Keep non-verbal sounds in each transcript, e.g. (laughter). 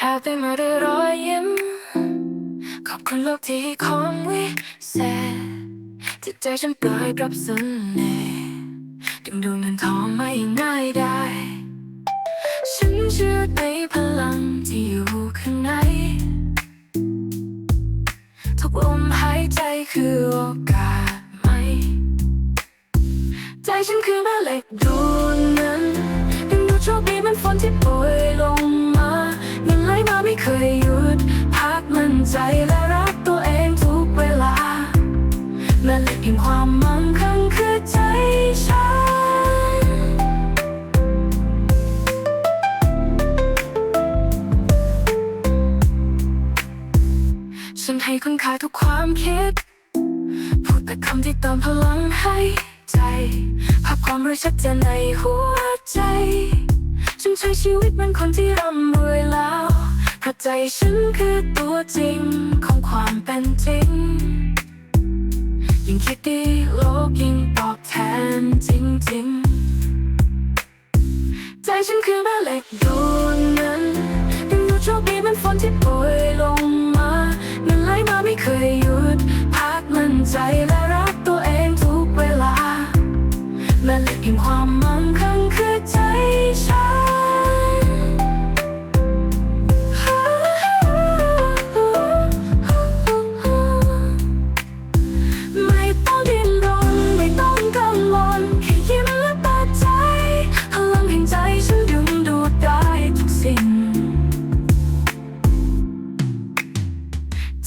แฮปปี้มาด้วยรอยยิ้ม ขอบคุณโลกที่ของวิเศษจิตใจฉันเปิดรับเสน่ห์ดึงดูเงินทองไม่ง่ายได้ ฉันเชื่อในพลังที่อยู่ข้างใน ทุกลมหายใจคือโอกาสใหม่ ใจฉันคือแม่เหล็กดวงนั้นดึงดูโชคดีเหมันฝนที่โปรยลงมา ไม่เคยหยุด พักมั่นใจและรักตัวเองทุกเวลาแม่เหล็กแห่งความมั่งคั่งคือใจฉัน ฉันให้คุณค่าทุกความคิด พูดแต่คำที่เติมพลังให้ใจภาพความรู้ชัดเจนในหัวใจ ฉันใช้ชีวิตเหมือนคนที่ร่ำรวยแล้ว เพราะใจฉันคือตัวจริงของความเป็นจริง ยิ่งคิดดีโลกยิ่งตอบแทนจริงๆ ใจฉันคือแม่เหล็กดวงนั้นดึงดูดโชคดีเหมันฝนที่โปรยลงมาเงินไหลมาไม่เคยหยุด พักมั่นใจและรักตัวเองทุกเวลาแม่เหล็กแห่งความมั่งคั่งคือใจฉัน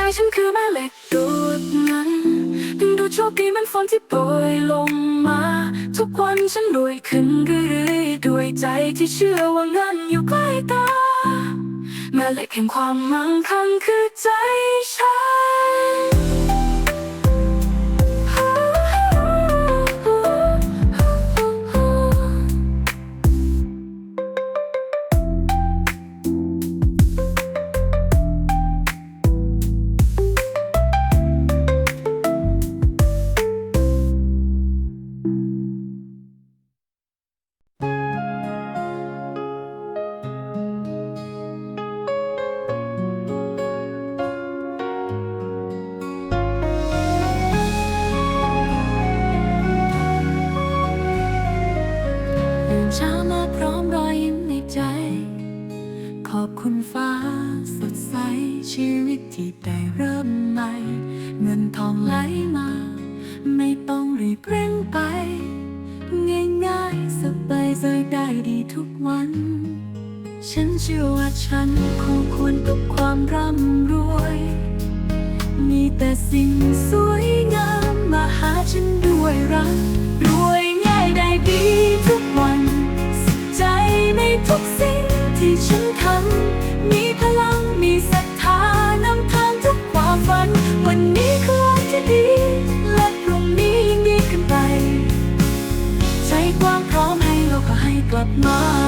ใจฉันคือแม่เหล็กดูดนั้นดึงดูดโชคดีมันฝนที่โปรยลงมา ทุกวันฉันรวยขึ้นเรื่อยๆด้วยใจที่เชื่อว่าเงินอยู่ใกล้ตาแม่เหล็กแห่งความมั่งคั่งคือใจฉัน พร้อมรอยยิ้มในใจ ขอบคุณฟ้าสดใสชีวิตที่ได้เริ่มใหม่ เงินทองไหลมา ไม่ต้องรีบเร่งไป ง่ายๆสบายใจได้ดีทุกวัน ฉันเชื่อว่าฉันคู่ควรกับความร่ำรวย มีแต่สิ่งสวยงามมาหาฉันด้วยรักรวยง่ายได้ดีทุกวันสุขใจใน ทุกสิ่งที่ฉันทำมีพลังมีศรัทธานำทางทุกความฝัน วันนี้คือวันที่ดี และพรุ่งนี้ยิ่งดีขึ้นไป ใจกว้างพร้อมให้โลกก็ให้กลับมา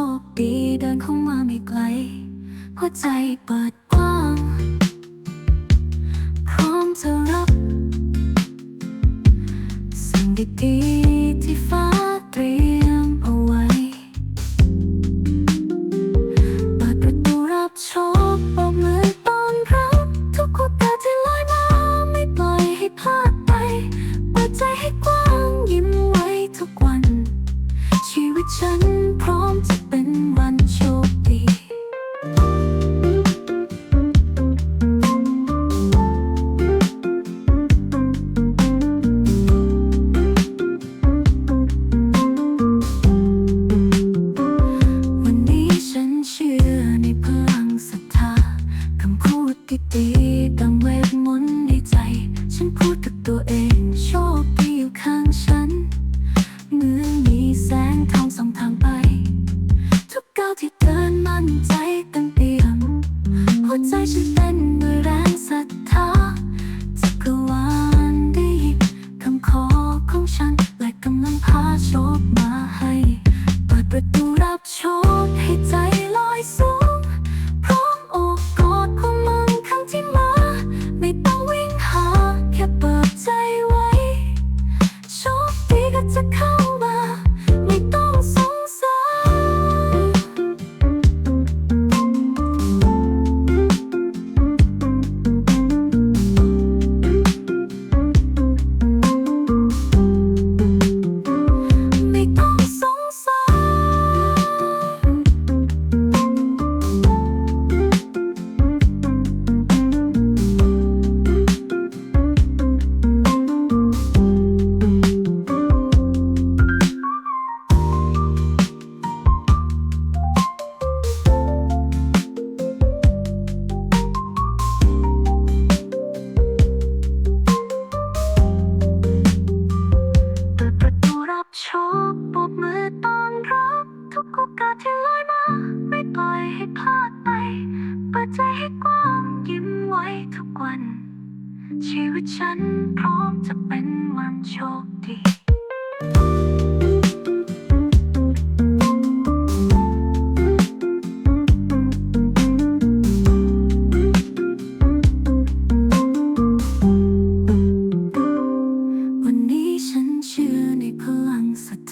คดีเดินเข้ามาไม่ไกลหัวใจเปิดกว้าง พร้อมจะรับ สิ่งดีๆที่ฟ้า โชคดีอยู่ข้างฉันเหมือนมีแสงทองส่องทางไป ทุกก้าวที่เดินมั่นใจเต็มเปี่ยมหัวใจฉัน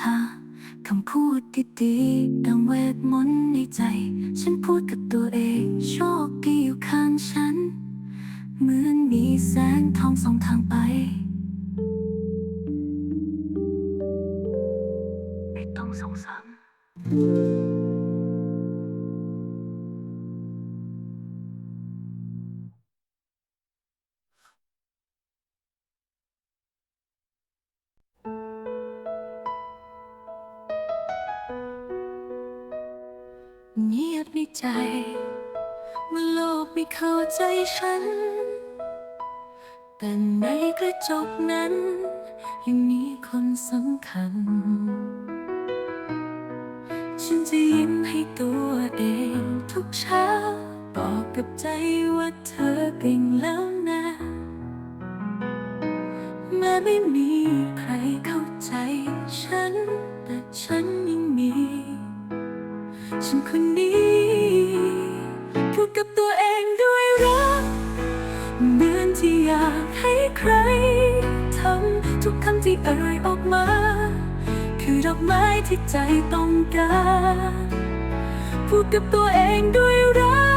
ธอคำพูดดีๆดังเวทมนต์ในใจ ฉันพูดกับตัวเองโชคดีอยู่ข้างฉัน เหมือนมีแสงทองส่องทางไป ไม่ต้องสงสัย ใจ เมื่อโลกไม่เข้าใจฉัน แต่ในกระจกนั้น ยังมีคนสำคัญ ฉันจะยิ้มให้ตัวเองทุกเช้า บอกกับใจว่าเธอเก่งแล้วนะแม้ไม่มี อกไม้ที่ใจต้องการพูดกับตัวเองด้วยรั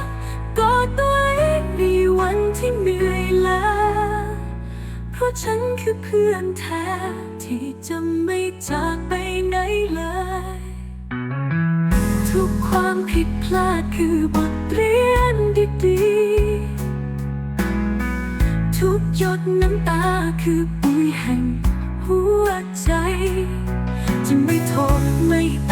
กกอดตัวเองในวันที่เหนื่อยล้าเพราะฉันคือเพื่อนแท้ที่จะไม่จากไปไหนเลย ทุกความผิดพลาดคือบทเรียนดีๆ ทุกหยดน้ำตาคือปุ๋ยแห่งหัวใจ จะไม่โทษไม่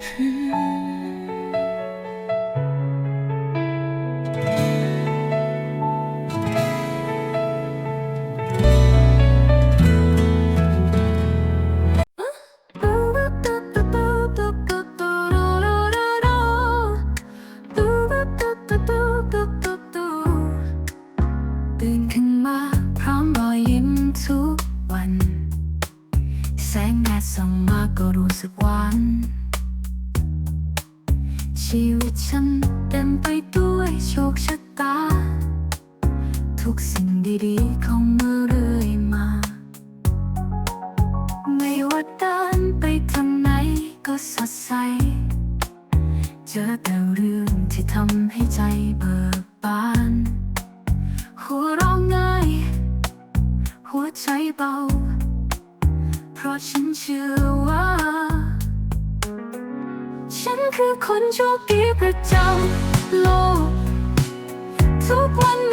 去 (laughs) หัวใจเบา เพราะฉันเชื่อว่า ฉันคือคนโชคดีประจำโลก ทุกวัน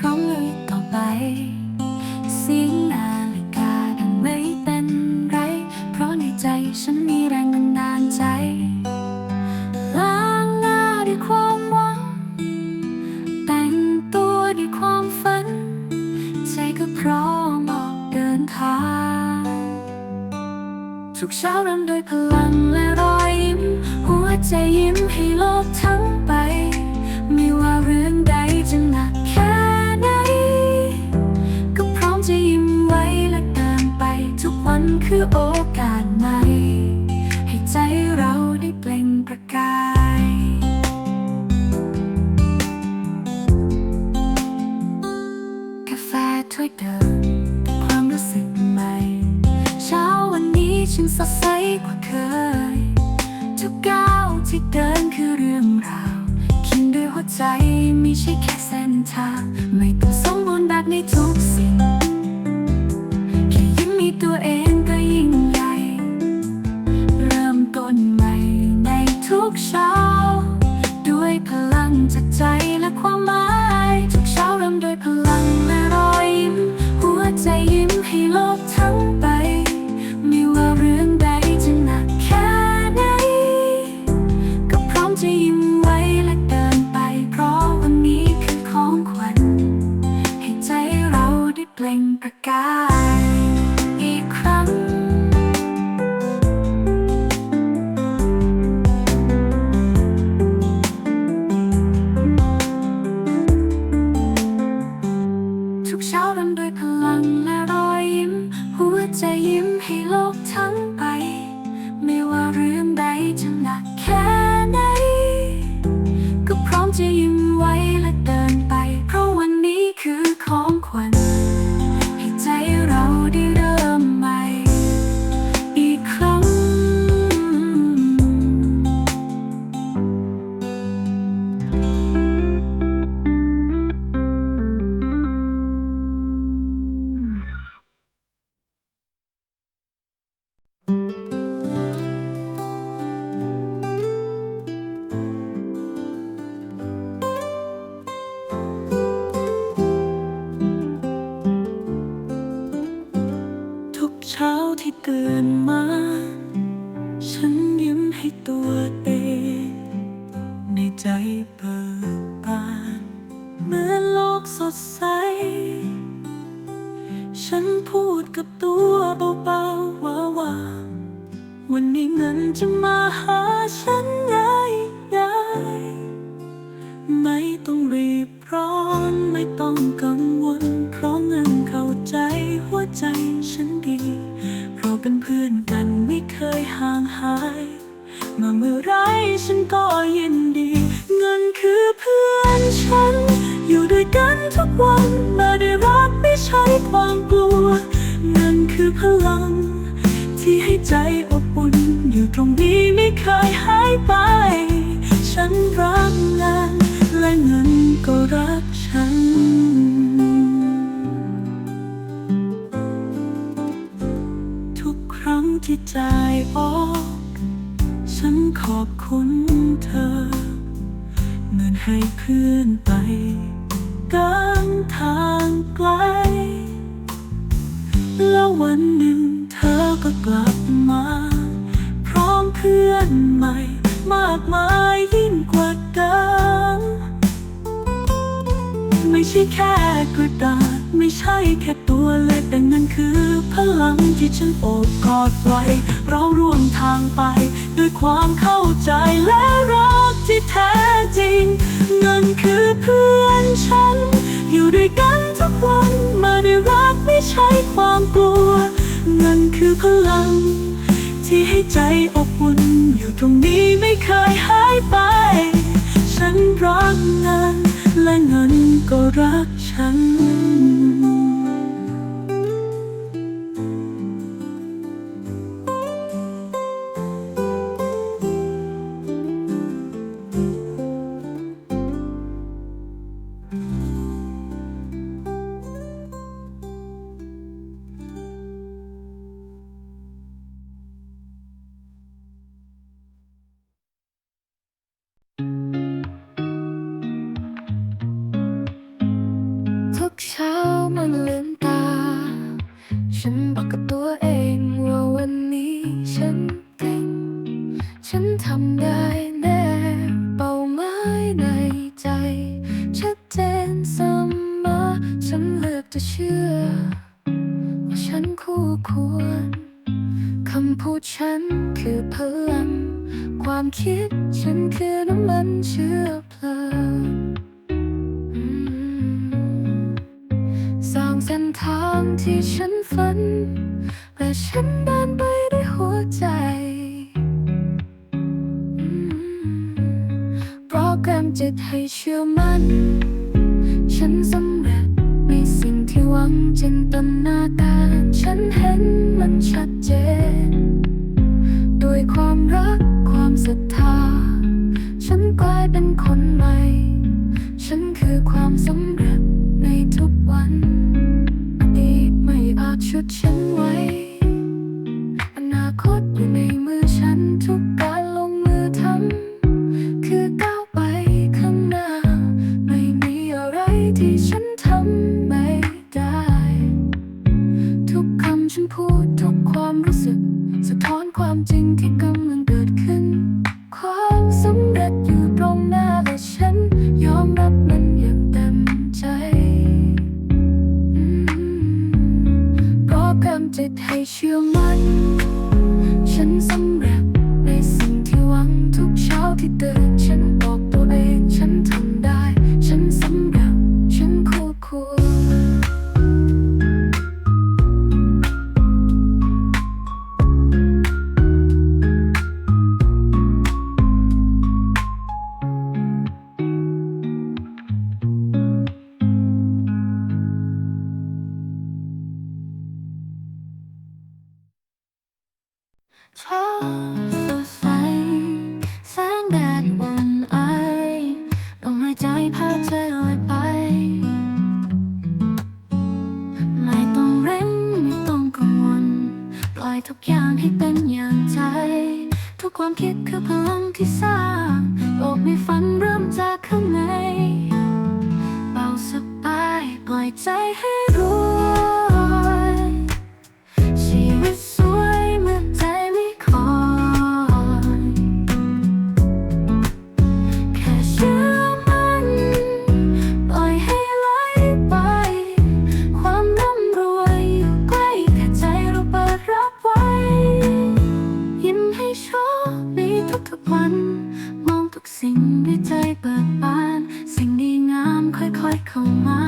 终于到来 สดใสกว่าเคย ทุกก้าวที่เดินคือเรื่องราวเขียนด้วยหัวใจไม่ใช่แค่เส้นทาง ไม่ต้องสมบูรณ์แบบในทุกสิ่ง ตื่นมา ฉันยิ้มให้ตัวเองในใจเปิดบานเมื่อโลกสดใส ฉันพูดกับตัวเบาๆว่าว่า วันนี้เงินจะมาหาฉันได้ได้ ไม่ต้องรีบร้อนไม่ต้องกังวล เพราะเงินเข้าใจหัวใจฉันดี เป็นเพื่อนกันไม่เคยห่างหายมาเมื่อไรฉันก็ยินดี เงินคือเพื่อนฉัน อยู่ด้วยกันทุกวันมาได้รักไม่ใช่ความกลัว เงินคือพลัง ที่ให้ใจอบอุ่นอยู่ตรงนี้ไม่เคยหายไป ฉันรักงานและเงินก็รัก time. drug ว่าฉันคู่ควร คำพูดฉันคือเพลัง ความคิดฉันคือน้ำมันเชื้อเพลิงสร้างเส้นทางที่ฉันฝัน และฉันเดินไปด้วยหัวใจโปรแกรมจิตให้เชื่อมั่น ฉันสม วังจินตนาการฉันเห็นมันชัดเจน ด้วยความรัก เช้สดใสแสงแดดวันไอลมหายใจพาเธอลอยไป ไม่ต้องเร่งไม่ต้องกังวลปล่อยทุกอย่างให้เป็นอย่างใจ ทุกความคิดคือพลังที่สร้ง quite calm.